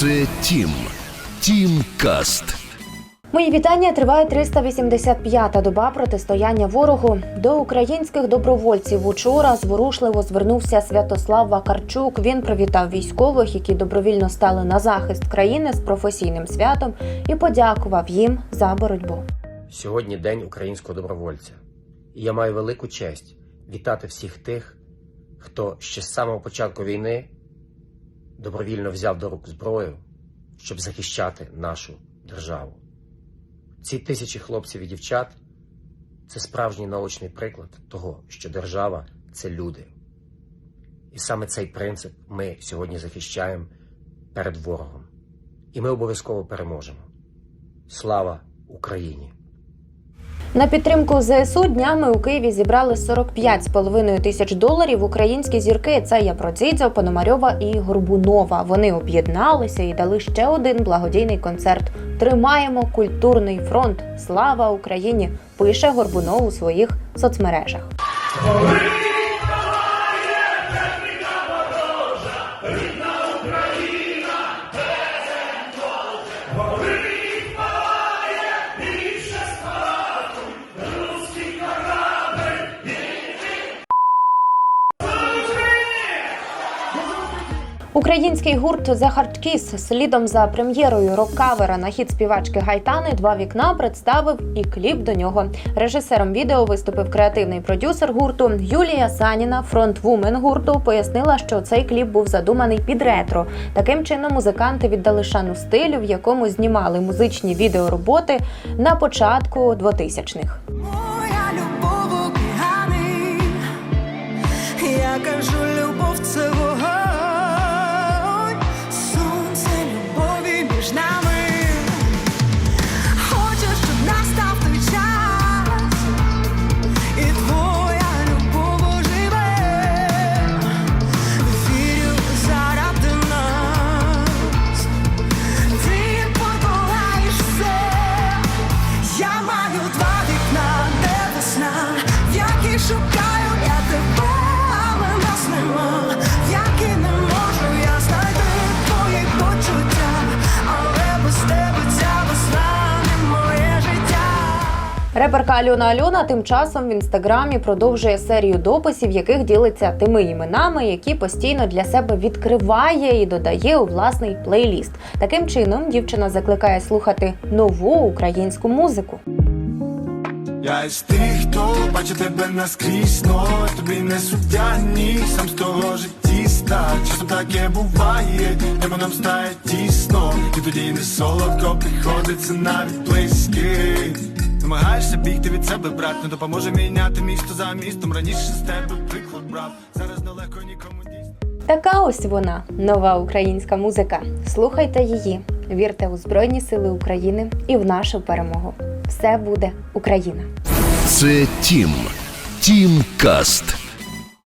Це Тім. Тім Каст. Мої вітання триває 385-та доба протистояння ворогу. До українських добровольців учора зворушливо звернувся Святослав Вакарчук. Він привітав військових, які добровільно стали на захист країни з професійним святом, і подякував їм за боротьбу. Сьогодні День українського добровольця. І я маю велику честь вітати всіх тих, хто ще з самого початку війни добровільно взяв до рук зброю, щоб захищати нашу державу. Ці тисячі хлопців і дівчат це справжній наочний приклад того, що держава це люди. І саме цей принцип ми сьогодні захищаємо перед ворогом. І ми обов'язково переможемо. Слава Україні! На підтримку ЗСУ днями у Києві зібрали 45,5 тисяч доларів українські зірки. Це Япродзідзо, Пономарьова і Горбунова. Вони об'єдналися і дали ще один благодійний концерт. Тримаємо культурний фронт. Слава Україні! Пише Горбунов у своїх соцмережах. Український гурт The Hard Kiss слідом за прем'єрою рок-кавера на хіт співачки Гайтани Два вікна представив і кліп до нього. Режисером відео виступив креативний продюсер гурту Юлія Саніна, фронтвумен гурту, пояснила, що цей кліп був задуманий під ретро. Таким чином музиканти віддали шану стилю, в якому знімали музичні відеороботи на початку 2000-х. Моя любов я кажу, любов це Реперка Альона Альона тим часом в інстаграмі продовжує серію дописів, яких ділиться тими іменами, які постійно для себе відкриває і додає у власний плейліст. Таким чином дівчина закликає слухати нову українську музику. Я із тих, хто бачить тебе наскрізь, тобі не суддя, ні, сам з того життіста. Часом таке буває, небо нам стає тісно, і тоді не солодко приходиться навіть близький. Намагаєшся бігти від себе, брат, не допоможе міняти місто за містом. Раніше з тебе приклад брав, зараз далеко нікому дійсно. Така ось вона нова українська музика. Слухайте її, вірте у Збройні Сили України і в нашу перемогу. Все буде Україна! Це Тім. Тім Каст.